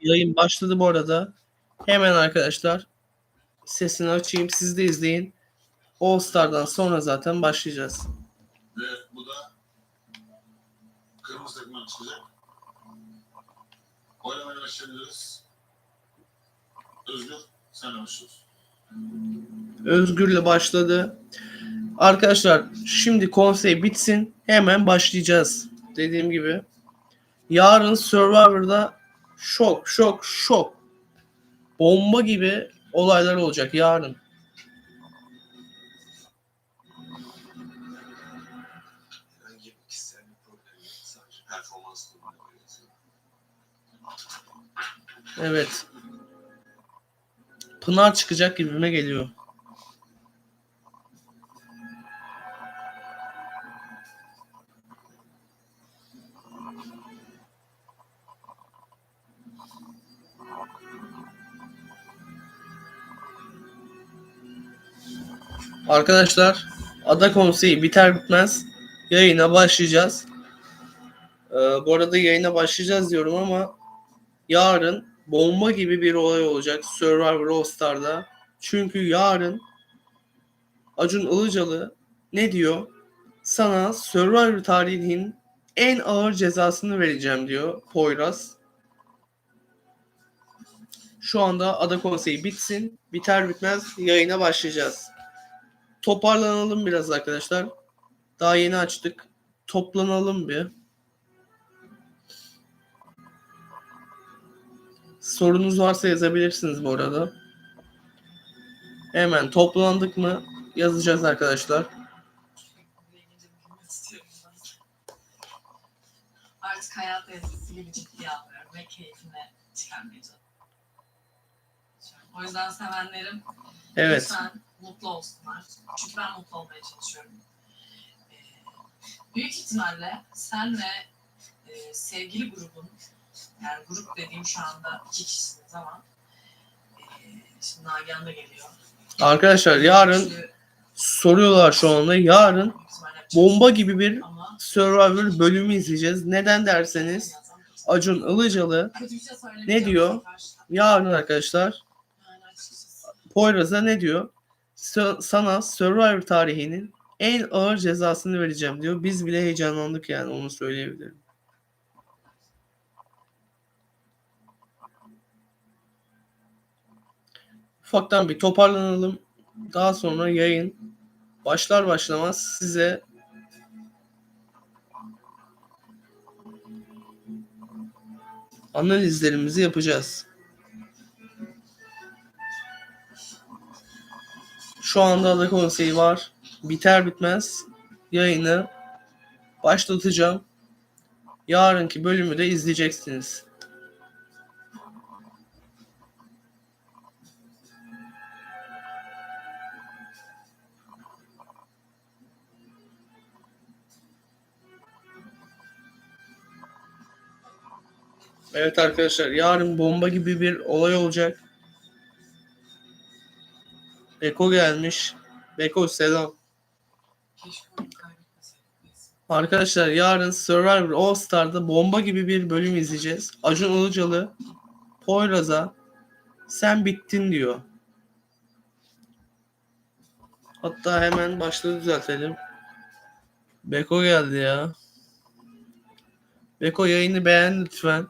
Yayın başladı bu arada. Hemen arkadaşlar sesini açayım. Siz de izleyin. All Star'dan sonra zaten başlayacağız. Ve bu da kırmızı takımdan çıkacak. Oylamaya başlayabiliriz. Özgür, sen başlıyorsun. Özgür'le başladı. Arkadaşlar şimdi konsey bitsin. Hemen başlayacağız. Dediğim gibi. Yarın Survivor'da şok şok şok. Bomba gibi olaylar olacak yarın. Evet. Pınar çıkacak gibime geliyor. Arkadaşlar Ada Konseyi biter bitmez yayına başlayacağız. Ee, bu arada yayına başlayacağız diyorum ama yarın bomba gibi bir olay olacak Survivor All Star'da. Çünkü yarın Acun Ilıcalı ne diyor? Sana Survivor tarihinin en ağır cezasını vereceğim diyor Poyraz. Şu anda Ada Konseyi bitsin. Biter bitmez yayına başlayacağız. Toparlanalım biraz arkadaşlar. Daha yeni açtık. Toplanalım bir. Sorunuz varsa yazabilirsiniz bu arada. Hemen toplandık mı yazacağız arkadaşlar. Artık hayat eskisi gibi ciddiye almıyorum ve keyfine çıkarmayacağım. O yüzden sevenlerim Evet. lütfen mutlu olsunlar. Çünkü ben mutlu olmaya çalışıyorum. Ee, büyük ihtimalle sen ve e, sevgili grubun, yani grup dediğim şu anda iki kişisiniz ama e, şimdi Nagihan da geliyor. Arkadaşlar yarın soruyorlar şu anda. Yarın bomba şey gibi bir Survivor bölümü izleyeceğiz. Neden derseniz Acun Ilıcalı söylemeyeceğim ne diyor? yarın arkadaşlar. Poyraz'a ne diyor? "Sö- Sana Survivor tarihinin en ağır cezasını vereceğim diyor. Biz bile heyecanlandık yani onu söyleyebilirim. Ufaktan bir toparlanalım. Daha sonra yayın başlar başlamaz size analizlerimizi yapacağız. Şu anda da konseyi var. Biter bitmez yayını başlatacağım. Yarınki bölümü de izleyeceksiniz. Evet arkadaşlar yarın bomba gibi bir olay olacak. Beko gelmiş. Beko selam. Arkadaşlar yarın Survivor All Star'da bomba gibi bir bölüm izleyeceğiz. Acun Ilıcalı Poyraz'a sen bittin diyor. Hatta hemen başlığı düzeltelim. Beko geldi ya. Beko yayını beğen lütfen.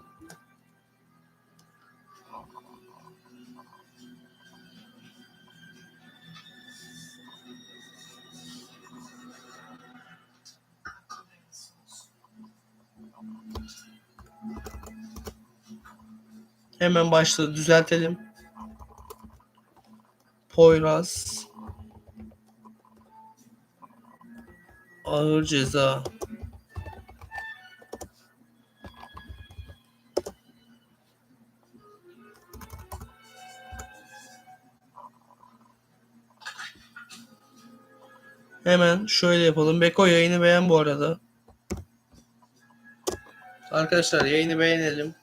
Hemen başlığı düzeltelim. Poyraz ağır ceza. Hemen şöyle yapalım. Beko yayını beğen bu arada. Arkadaşlar yayını beğenelim.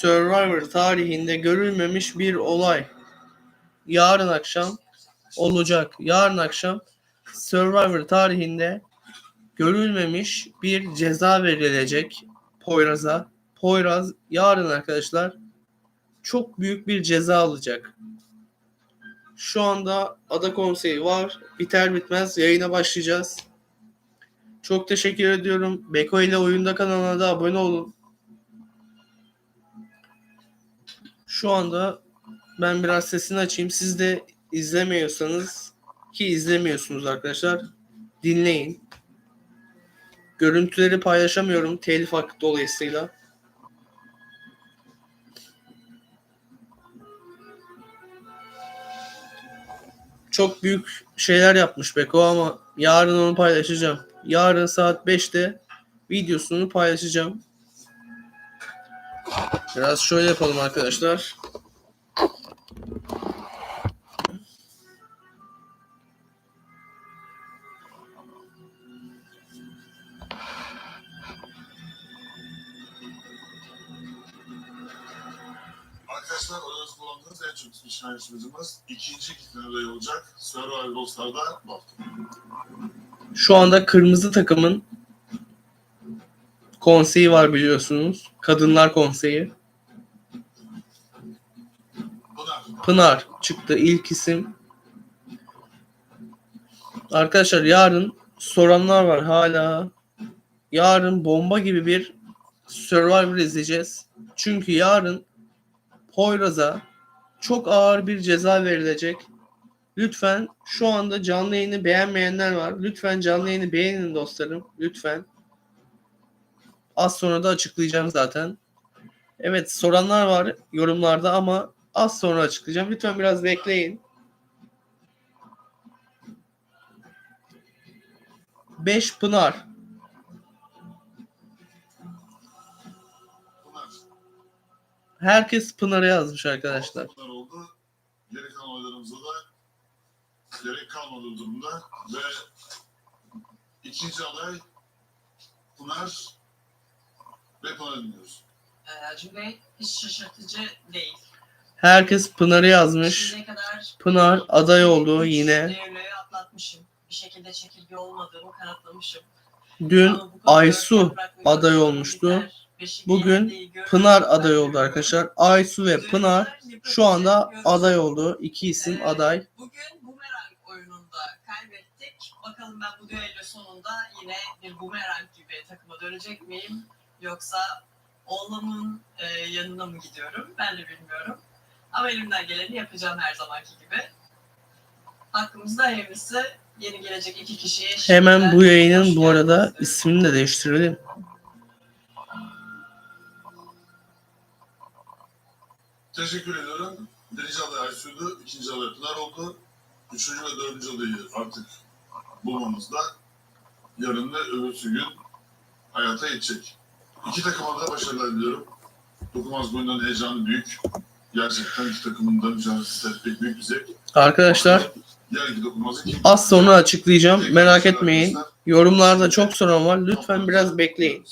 Survivor tarihinde görülmemiş bir olay. Yarın akşam olacak. Yarın akşam Survivor tarihinde görülmemiş bir ceza verilecek Poyraz'a. Poyraz yarın arkadaşlar çok büyük bir ceza alacak. Şu anda Ada Konseyi var. Biter bitmez yayına başlayacağız. Çok teşekkür ediyorum. Beko ile Oyunda kanalına da abone olun. Şu anda ben biraz sesini açayım. Siz de izlemiyorsanız ki izlemiyorsunuz arkadaşlar. Dinleyin. Görüntüleri paylaşamıyorum telif hakkı dolayısıyla. Çok büyük şeyler yapmış Beko ama yarın onu paylaşacağım. Yarın saat 5'te videosunu paylaşacağım. Biraz şöyle yapalım arkadaşlar. Arkadaşlar aranızda kullandığınız en çok tutmuş yarışmacımız ikinci gitmede adayı olacak. Survivor All Star'da bu hafta. Şu anda kırmızı takımın konseyi var biliyorsunuz. Kadınlar konseyi. Pınar. Çıktı ilk isim. Arkadaşlar yarın soranlar var hala. Yarın bomba gibi bir Survivor izleyeceğiz. Çünkü yarın Poyraz'a çok ağır bir ceza verilecek. Lütfen şu anda canlı yayını beğenmeyenler var. Lütfen canlı yayını beğenin dostlarım. Lütfen. Az sonra da açıklayacağım zaten. Evet soranlar var yorumlarda ama az sonra açıklayacağım. Lütfen biraz bekleyin. 5 Pınar. Pınar. Herkes Pınar'a yazmış arkadaşlar. Pınar oldu. Geri kalan oylarımızda da gerek kalmadığı durumda ve ikinci aday Pınar ve Pınar dinliyoruz. Ee, Acun Bey hiç şaşırtıcı değil. Herkes Pınar'ı yazmış. Kadar Pınar aday oldu yine. Bir şekilde çekirge olmadığımı kanıtlamışım. Dün Aysu aday olmuştu. Bugün. Pınar aday oldu arkadaşlar. Aysu ve Pınar şu anda aday oldu. İki isim aday. Bugün bumerang oyununda kaybettik. Bakalım ben bu düello sonunda yine bir bumerang gibi takıma dönecek miyim? Yoksa Oğlam'ın e, yanına mı gidiyorum? Ben de bilmiyorum. Ama elimden geleni yapacağım her zamanki gibi. Hakkımızda hayırlısı yeni gelecek iki kişiye Hemen bu yayının bu arada ismini de değiştirelim. Teşekkür ediyorum. Birinci aday Aysu'ydu, ikinci aday Pınar oldu. Üçüncü ve dördüncü adayı artık bulmamızda yarın ve öbürsü gün hayata geçecek. İki takıma da başarılar diliyorum. Dokunmaz boyundan heyecanı büyük. Gerçekten iki takımın da mücadelesi pek büyük bir zevk. Arkadaşlar az sonra açıklayacağım. Merak etmeyin. Yorumlarda çok soran var. Lütfen biraz bekleyin.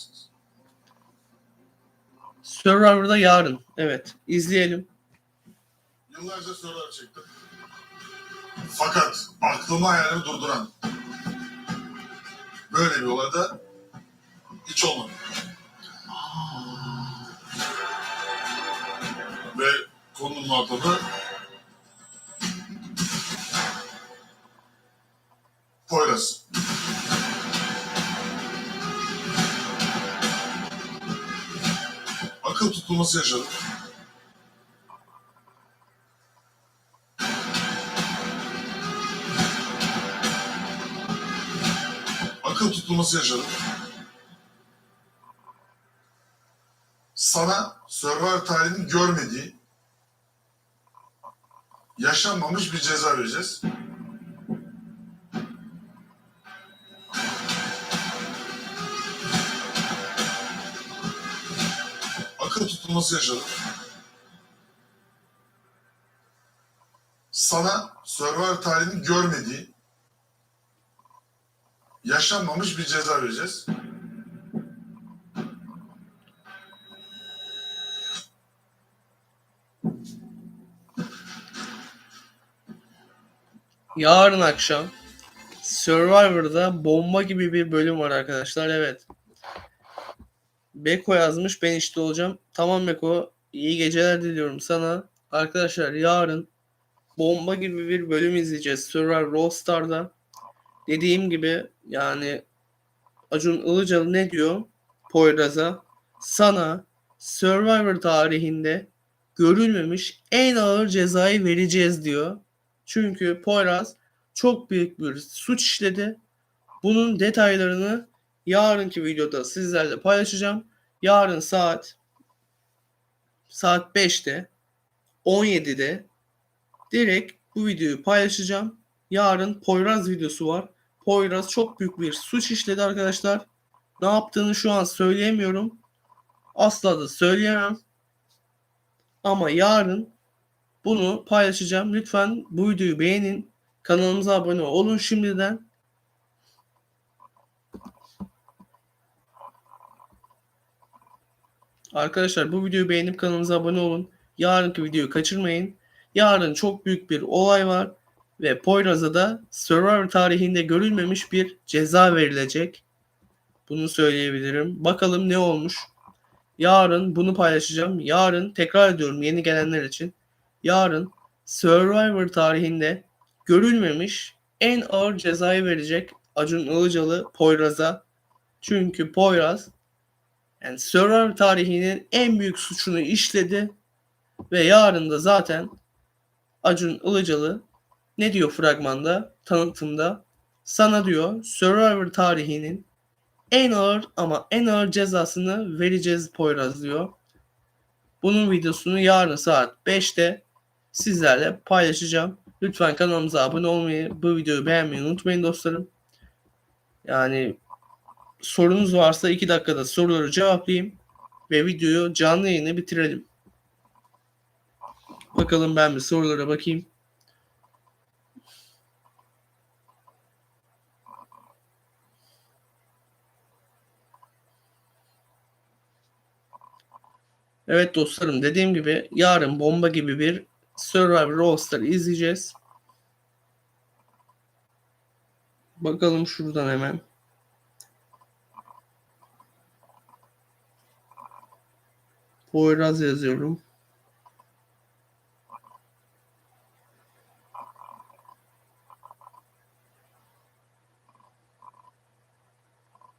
Survivor'da yarın. Evet. izleyelim. Yıllarca sorular çektim. Fakat aklımı hayalimi durduran böyle bir olayda hiç olmadı. Konunun muhatabı Poyraz. Akıl tutulması yaşadım. akıl tutulması yaşadım. Sana Survivor tarihinin görmediği, yaşanmamış bir ceza vereceğiz. Akıl tutulması yaşadım. Sana Survivor tarihinin görmediği, yaşanmamış bir ceza vereceğiz. Yarın akşam Survivor'da bomba gibi bir bölüm var arkadaşlar. Evet. Beko yazmış. Ben işte olacağım. Tamam Beko. İyi geceler diliyorum sana. Arkadaşlar yarın bomba gibi bir bölüm izleyeceğiz Survivor All Star'da. Dediğim gibi yani Acun Ilıcalı ne diyor? Poyraz'a sana Survivor tarihinde görülmemiş en ağır cezayı vereceğiz diyor. Çünkü Poyraz çok büyük bir suç işledi. Bunun detaylarını yarınki videoda sizlerle paylaşacağım. Yarın saat saat 5'te 17'de direkt bu videoyu paylaşacağım. Yarın Poyraz videosu var. Poyraz çok büyük bir suç işledi arkadaşlar. Ne yaptığını şu an söyleyemiyorum. Asla da söyleyemem. Ama yarın bunu paylaşacağım. Lütfen bu videoyu beğenin. Kanalımıza abone olun şimdiden. Arkadaşlar bu videoyu beğenip kanalımıza abone olun. Yarınki videoyu kaçırmayın. Yarın çok büyük bir olay var ve Poyraz'a da Survivor tarihinde görülmemiş bir ceza verilecek. Bunu söyleyebilirim. Bakalım ne olmuş. Yarın bunu paylaşacağım. Yarın tekrar ediyorum yeni gelenler için. Yarın Survivor tarihinde görülmemiş en ağır cezayı verecek Acun Ilıcalı Poyraz'a. Çünkü Poyraz yani Survivor tarihinin en büyük suçunu işledi ve yarın da zaten Acun Ilıcalı ne diyor fragmanda, tanıtımda? Sana diyor Survivor tarihinin en ağır ama en ağır cezasını vereceğiz Poyraz diyor. Bunun videosunu yarın saat 5'te sizlerle paylaşacağım. Lütfen kanalımıza abone olmayı, bu videoyu beğenmeyi unutmayın dostlarım. Yani sorunuz varsa 2 dakikada soruları cevaplayayım ve videoyu canlı yayını bitirelim. Bakalım ben bir sorulara bakayım. Evet dostlarım dediğim gibi yarın bomba gibi bir Survivor All Star izleyeceğiz. Bakalım şuradan hemen. Poyraz yazıyorum.